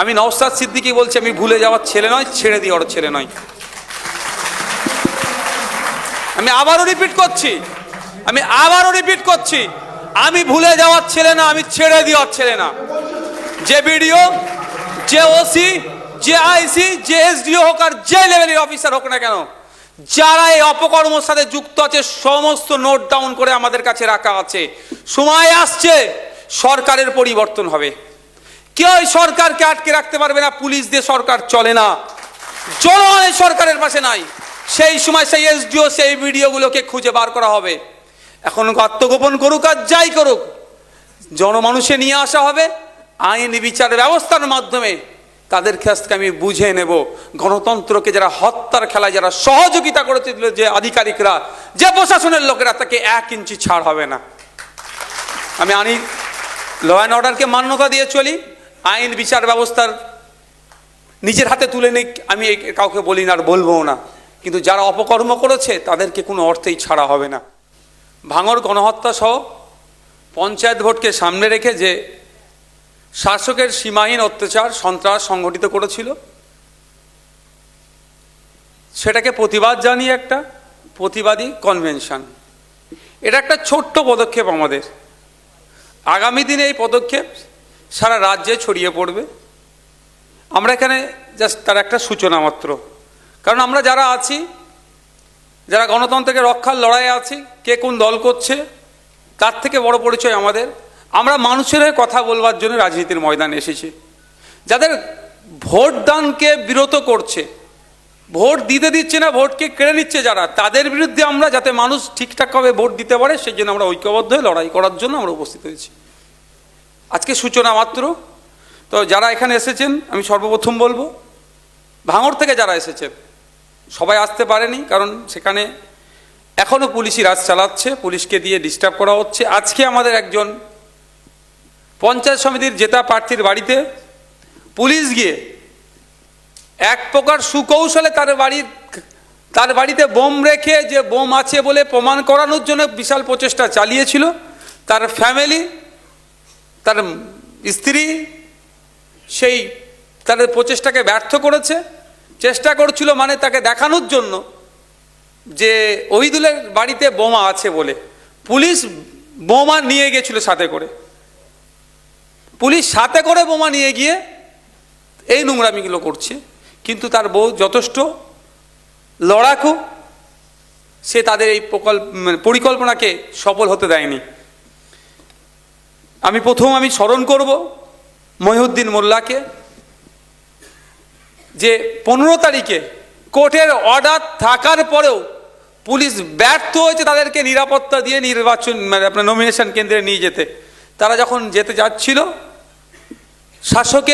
আমি নওসাদ সিদ্দিকি বলছি, আমি ভুলে যাওয়ার ছেলে নয়, ছেড়ে দিয়ে ওর ছেলে নয়। আমি আবারও রিপিট করছি, আমি আবারও রিপিট করছি, আমি ভুলে যাওয়ার ছেলে না, আমি ছেড়ে দেওয়ার ছেলে না। যে বিডিও, যে ওসি, যে আইসি, যে এসডিও হোক আর যে লেভেলের অফিসার হোক না কেন, যারা এই অপকর্মর সাথে যুক্ত আছে, সমস্ত নোট ডাউন করে আমাদের কাছে রাখা আছে। সময় আসছে, সরকারের পরিবর্তন হবে। কেউ সরকারকে আটকে রাখতে পারবে না, পুলিশ দিয়ে সরকার চলে না। জনগণ এই সরকারের পাশে নাই। সেই সময় সেই এসডিও, সেই ভিডিওগুলোকে খুঁজে বার করা হবে। এখন আত্মগোপন করুক আর যাই করুক, জনমানুষে নিয়ে আসা হবে, আইন বিচার ব্যবস্থার মাধ্যমে। তাদের কাছকে আমি বুঝে নেব, গণতন্ত্রকে যারা হত্যার খেলায় যারা সহযোগিতা করেছিল যে আধিকারিকরা, যে প্রশাসনের লোকেরা, তাকে এক ইঞ্চি ছাড় হবে না। আমি আনি ল অ্যান্ড অর্ডারকে মান্যতা দিয়ে চলি। আইন বিচার ব্যবস্থার নিজের হাতে তুলে নিক, আমি কাউকে বলি না আর বলব না। কিন্তু যারা অপকর্ম করেছে, তাদেরকে কোনো অর্থেই ছাড়া হবে না। ভাঙর গণহত্যা সহ পঞ্চায়েত ভোটকে সামনে রেখে যে শাসকের সীমাহীন অত্যাচার সন্ত্রাস সংগঠিত করেছিল, সেটাকে প্রতিবাদ জানিয়ে একটা প্রতিবাদী কনভেনশন এটা একটা ছোট্ট পদক্ষেপ আমাদের। আগামী দিনে এই পদক্ষেপ সারা রাজ্যে ছড়িয়ে পড়বে। আমরা এখানে জাস্ট তার একটা সূচনা মাত্র। কারণ আমরা যারা আছি, যারা গণতন্ত্রকে রক্ষার লড়াইয়ে আছি, কে কোন দল করছে, তার থেকে বড় পরিচয় আমাদের। আমরা মানুষের হয়ে কথা বলবার জন্য রাজনীতির ময়দানে এসেছি। যাদের ভোট দানকে বিরত করছে, ভোট দিতে দিচ্ছে না, ভোটকে কেড়ে নিচ্ছে যারা, তাদের বিরুদ্ধে আমরা যাতে মানুষ ঠিকঠাকভাবে ভোট দিতে পারে সেই জন্য আমরা ঐক্যবদ্ধ হয়ে লড়াই করার জন্য আমরা উপস্থিত হয়েছি। আজকে সূচনা মাত্র। তো যারা এখানে এসেছেন, আমি সর্বপ্রথম বলব, ভাঙর থেকে যারা এসেছেন সবাই আসতে পারেনি, কারণ সেখানে এখনও পুলিশই রাজ চালাচ্ছে, পুলিশকে দিয়ে ডিস্টার্ব করা হচ্ছে। আজকে আমাদের একজন পঞ্চায়েত সমিতির জেতা প্রার্থীর বাড়িতে পুলিশ গিয়ে এক প্রকার সুকৌশলে তার বাড়ির তার বাড়িতে বোম রেখে যে বোম আছে বলে প্রমাণ করানোর জন্য বিশাল প্রচেষ্টা চালিয়েছিল। তার ফ্যামিলি তার স্ত্রী সেই তাদের প্রচেষ্টাকে ব্যর্থ করেছে। চেষ্টা করছিল মানে তাকে দেখানোর জন্য যে ওহিদুলের বাড়িতে বোমা আছে বলে। পুলিশ বোমা নিয়ে গেছিল সাথে করে। পুলিশ সাথে করে বোমা নিয়ে গিয়ে এই নোংরামিগুলো করছে। কিন্তু তার বউ যথেষ্ট লড়াকু। সে তাদের এই প্রকল্প মানে পরিকল্পনাকে সফল হতে দেয়নি। আমি প্রথম আমি স্মরণ করব মহিউদ্দিন মোল্লাকে যে পনেরো তারিখে কোর্টের অর্ডার থাকার পরেও পুলিশ ব্যর্থ হয়েছে তাদেরকে নিরাপত্তা দিয়ে নির্বাচন মানে আপনার নমিনেশন কেন্দ্রে নিয়ে যেতে। তারা যখন যেতে যাচ্ছিল, শাসকের